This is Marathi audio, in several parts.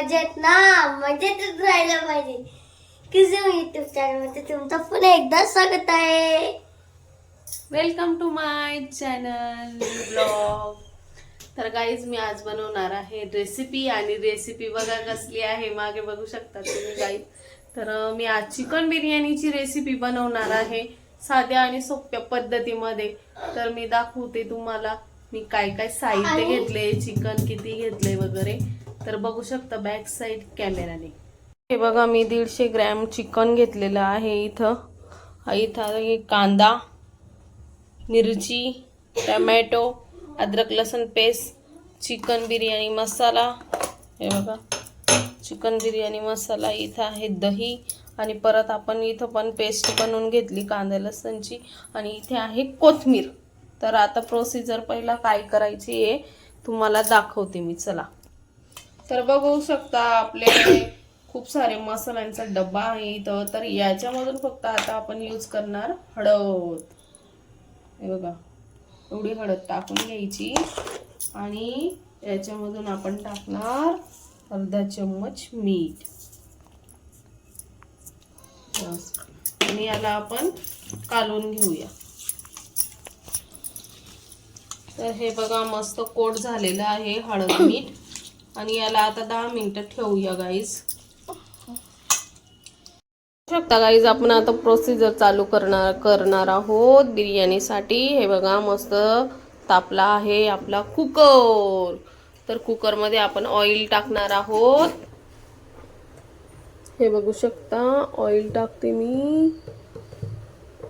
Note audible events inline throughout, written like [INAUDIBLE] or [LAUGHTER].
मजेत ना? मजेतच राहिलं पाहिजे. किझम युट्यूब चॅनलमध्ये तुमचं पुन्हा एकदा स्वागत आहे. Welcome to my channel blog तर गाईज मी आज बनवणार आहे रेसिपी आणि रेसिपी बघा कसली आहे. मागे बघू शकता तुम्ही गाईज तर मी आज चिकन बिर्याणीची रेसिपी बनवणार आहे साध्या आणि सोप्या पद्धतीमध्ये. तर मी दाखवते तुम्हाला मी काय काय साहित्य घेतले चिकन किती घेतले वगैरे. तर बघू शकता बॅक साईड कॅमेराने हे बघा मी दीडशे ग्रॅम चिकन घेतलेलं आहे इथं. इथं कांदा मिरची टमॅटो अद्रक लसूण पेस्ट चिकन बिर्याणी मसाला. हे बघा चिकन बिर्याणी मसाला इथं आहे दही. आणि परत आपण इथं पण पेस्ट बनवून घेतली कांदा लसणची. आणि इथे आहे कोथमीर तर आता प्रोसिजर पहिला काय करायची आहे तुम्हाला दाखवते मी. चला. तर बघू शकता आपल्याकडे खूप सारे मसाल्यांचा डब्बा आहे इथं. तर याच्यामधून फक्त आता आपण यूज करणार हळद. हे बघा एवढी हळद टाकून घ्यायची. आणि याच्यामधून आपण टाकणार अर्धा चम्मच मीठ. आणि याला आपण कालवून घेऊया. तर हे बघा मस्त कोट झालेलं आहे हळद मीठ. आणि याला आता दहा मिनिटं ठेवूया गाईज शकता गाईज आपण आता प्रोसिजर चालू करणार करणार आहोत बिर्याणीसाठी. हे बघा मस्त तापला आहे आपला कुकर तर कुकरमध्ये आपण ऑइल टाकणार आहोत. हे बघू शकता ऑइल टाकते मी.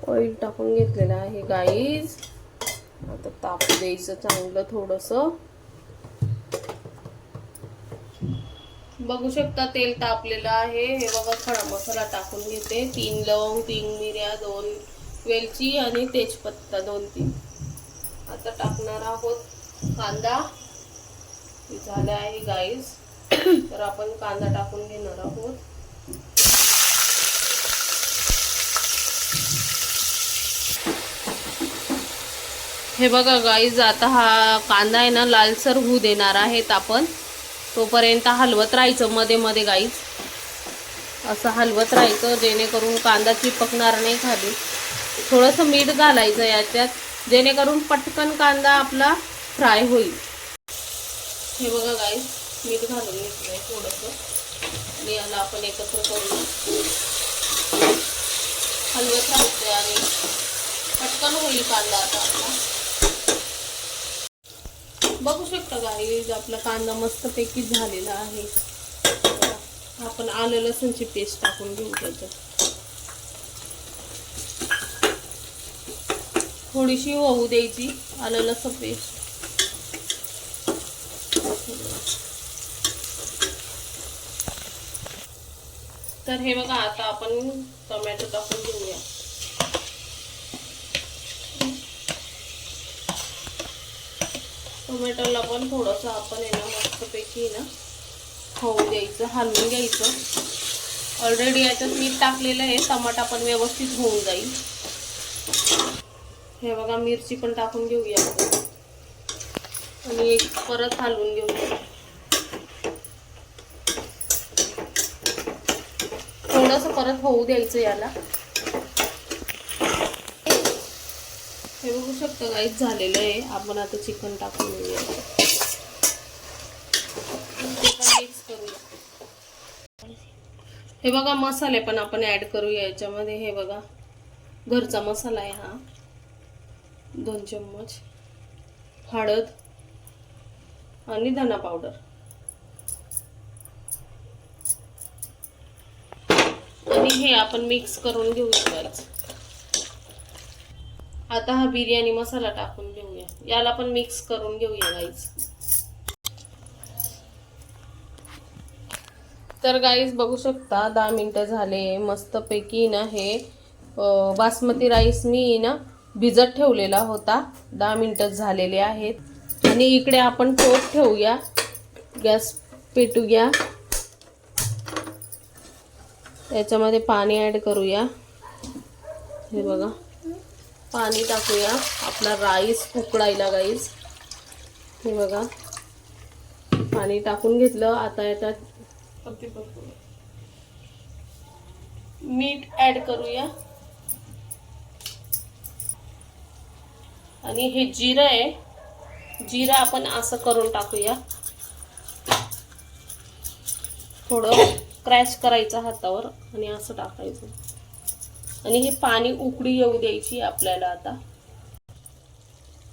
ऑइल टाकून घेतलेलं आहे गाईज आता ताप द्यायचं चांगलं थोडंसं. बघू शकता तेल तापलेलं आहे. हे बघा खडा मसाला टाकून घेते. तीन लवंग तीन मिऱ्या दोन वेलची आणि तेजपत्ता दोन तीन. आता टाकणार आहोत कांदा. झाला आहे गाईस तर आपण कांदा टाकून घेणार आहोत. हे बघा गाईज आता हा कांदा आहे ना लालसर होऊ देणार आहेत आपण. तोपर्यंत हलवत राहायचं मध्ये मध्ये गाईच असं हलवत राहायचं जेणेकरून कांदा चिपकणार नाही खाली. थोडंसं मीठ घालायचं याच्यात जेणेकरून पटकन कांदा आपला फ्राय होईल. हे बघा गाईज मीठ घालून थोडंसं. आणि याला आपण एकत्र करून हलवत राहायचं आणि पटकन होईल कांदा आता आपला. बघू शकता गाईज आपला कांदा मस्तपैकी झालेला आहे. आपण आलं लसूणची पेस्ट टाकून घेऊ त्याच्यात. थोडीशी होऊ द्यायची आलं लसूण पेस्ट तर हे बघा आता आपण टोमॅटो टाकून घेऊया. टोमॅटोला पण थोडंसं आपण आहे ना मस्तपैकी ना होऊ द्यायचं हलवून घ्यायचं. ऑलरेडी याच्यात मीठ टाकलेलं आहे टमाटा पण व्यवस्थित होऊन जाईल. हे बघा मिरची पण टाकून घेऊया आणि एक परत हलवून घेऊया. थोडंसं परत होऊ द्यायचं याला. हे बघू शकता गाईच झालेलं आहे. आपण आता चिकन टाकून घेऊया. मिक्स करूया. हे बघा मसाले पण आपण ऍड करूया याच्यामध्ये. हे बघा घरचा मसाला आहे हा. दोन चम्मच. हळद आणि धना पावडर आणि हे आपण मिक्स करून घेऊ गाईच आता हा बिर्याणी मसाला टाकून घेऊया. याला पण मिक्स करून घेऊया गाईज तर गाईज बघू शकता दहा मिनटं झाले. मस्तपैकी ना हे बासमती राईस मी ना भिजत ठेवलेला होता. दहा मिनटं झालेले आहेत. आणि इकडे आपण टोप ठेवूया. गॅस पेटूया. याच्यामध्ये पाणी ॲड करूया. हे बघा. पाणी टाकूया. आपला राईस उकडायला गाईस हे बघा. पाणी टाकून घेतलं. आता याच्यात मीठ ऍड करूया. आणि हे जिरं आहे. जिरं आपण असं करून टाकूया. थोडं क्रॅश करायचं हातावर आणि असं टाकायचं. आणि हे पाणी उकळी येऊ द्यायची आपल्याला आता.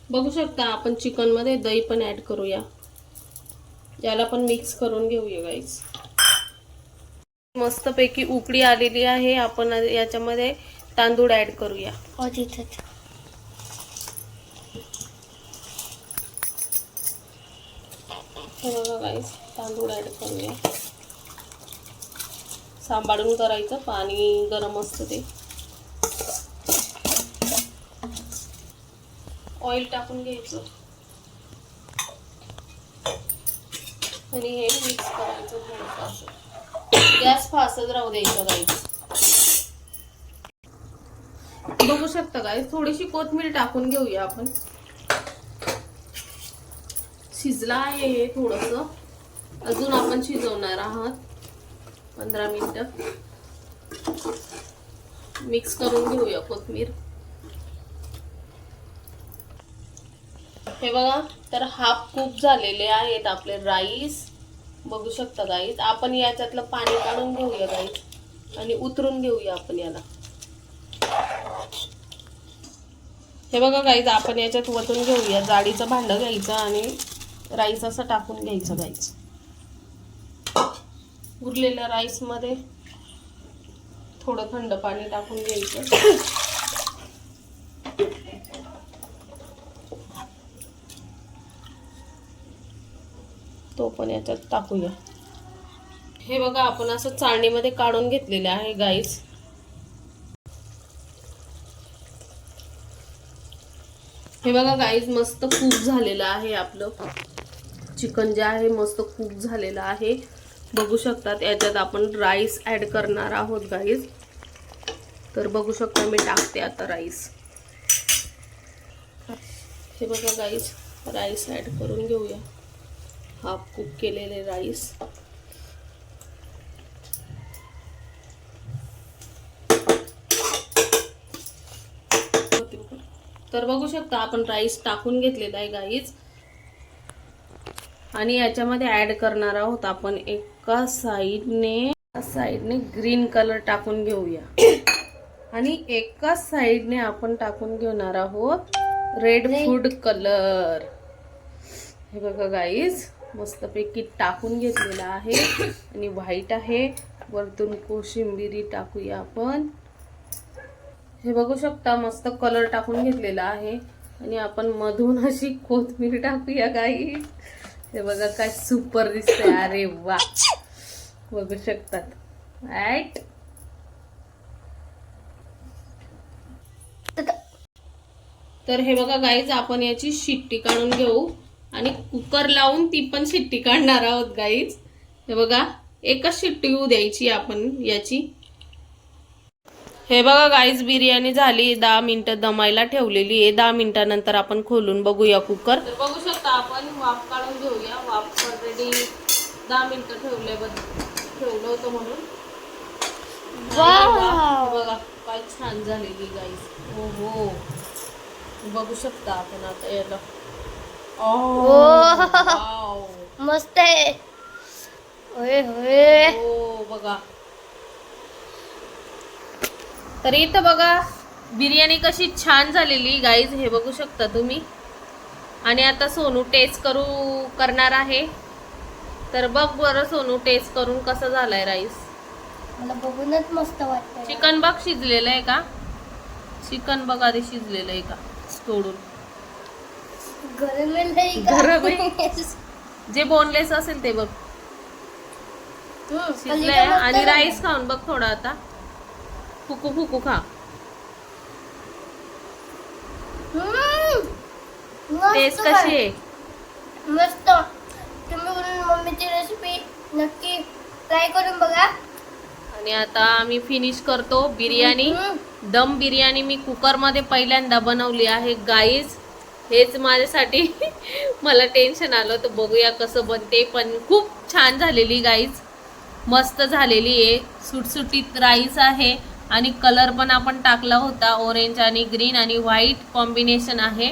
बघू शकता आपण चिकनमध्ये दही पण ऍड करूया. याला पण मिक्स करून घेऊया गाईस मस्तपैकी उकळी आलेली आहे. आपण याच्यामध्ये तांदूळ ऍड करूया. हो बघा तांदूळ ऍड करूया. सांभाळून करायचं पाणी गरम असतं ते. ऑइल टाकून घ्यायचं. आणि हे मिक्स करायचं थोडंसं असं गॅस फासच राहू द्यायचा गाईस बघू शकता गाईस थोडीशी कोथमीर टाकून घेऊया आपण. शिजला आहे हे थोडस. अजून आपण शिजवणार आहात. पंधरा मिनिट. मिक्स करून घेऊया कोथमीर हे बघा तर हाफ कूप झालेले आहेत आपले राईस. बघू शकता गाईस आपण याच्यातलं पाणी काढून घेऊया गाईस आणि उतरून घेऊया आपण याला. हे बघा गाईज आपण याच्यात वतून घेऊया. जाडीचं भांडं घ्यायचं आणि राईस असं टाकून घ्यायचं गाईच उरलेल्या राईसमध्ये थोडं थंड पाणी टाकून घ्यायचं. तो पण याच्यात टाकूया. हे बघा आपण असं चाळणीमध्ये काढून घेतलेलं आहे गाईस हे बघा गाईज मस्त कूक झालेलं आहे आपलं. चिकन जे आहे मस्त कूक झालेलं आहे. बघू शकतात याच्यात आपण राईस ऍड करणार आहोत गाईज तर बघू शकता मी टाकते आता राईस हे बघा गाईज राईस ऍड करून घेऊया. हाफ कुक केलेले राईस. तर बघू शकता आपण राईस टाकून घेतलेला आहे गाईज आणि याच्यामध्ये ऍड करणार आहोत आपण एका साईडने साईडने ग्रीन कलर टाकून घेऊया. आणि एका साईडने आपण टाकून घेणार आहोत रेड फूड कलर हे बघा गाईज मस्तपैकी टाकून घेतलेला आहे. आणि व्हाईट आहे. वरतून कोशिंबिरी टाकूया आपण. हे बघू शकता मस्त कलर टाकून घेतलेला आहे. आणि आपण मधून अशी कोथिंबीर टाकूया काही हे बघा काय सुपर दिसते अरे वा. बघू शकतात. राईट तर हे बघा गाईज आपण याची शिट्टी काढून घेऊ. आणि कुकर लावून ती पण शिट्टी काढणार आहोत गाईज हे बघा एकच शिट्टी येऊ द्यायची आपण याची. हे बघा गाईज बिर्याणी झाली. दहा मिनिटं दमायला ठेवलेली आहे. दहा मिनिटानंतर आपण खोलून बघूया कुकर. बघू शकता आपण वाफ काढून घेऊया. वाफ ऑलरेडी दहा मिनिटं ठेवले ठेवलं होतं म्हणून. बघा काय छान झालेली गाईज हो हो. बघू शकता आपण आता याला. वाव. [LAUGHS] मस्त आहे. होय होय. हो बघा. तर इथं बघा बिर्याणी कशी छान झालेली. गाईज हे बघू शकता तुम्ही. आणि आता सोनू टेस्ट करू करणार आहे. तर बघ बरं सोनू टेस्ट करून कसं झालाय राईस मला बघूनच मस्त वाटतं चिकन बघ शिजलेलं आहे का? चिकन बघ आधी शिजलेलं आहे का? तोडून. नाही. जे बोनलेस असेल ते बघ. शिजलंय आणि राईस खाऊन बघ थोडा आता. फुकू फुकू खा. टेस्ट. कशी आहे? मस्त. तुम्ही मम्मीची रेसिपी नक्की ट्राय करून बघा. आणि आता आम्ही फिनिश करतो बिर्याणी. दम बिर्याणी मी कुकरमध्ये पहिल्यांदा बनवली आहे. गाईज हेच माझ्यासाठी. मला टेन्शन आलं तर बघूया कसं बनते. पण खूप छान झालेली गाईज मस्त झालेली आहे. सुटसुटीत राईस आहे. आणि कलर पण आपण टाकला होता. ऑरेंज आणि ग्रीन आणि व्हाईट कॉम्बिनेशन आहे.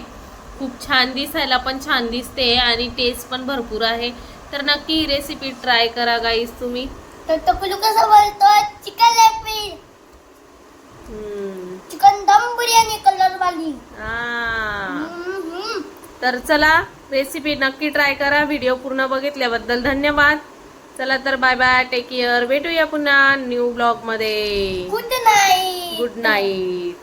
खूप छान दिसायला पण छान दिसते. आणि टेस्ट पण भरपूर आहे. तर नक्की ही रेसिपी ट्राय करा गाईस तुम्ही. तर टपलू कसं बोलतो चिकन दम बिर्याणी कलर वाली. तर चला रेसिपी नक्की ट्राय करा. व्हिडिओ पूर्ण बघितल्याबद्दल धन्यवाद. चला तर बाय बाय टेक केअर भेटूया पुन्हा न्यू ब्लॉगमध्ये. Good night good night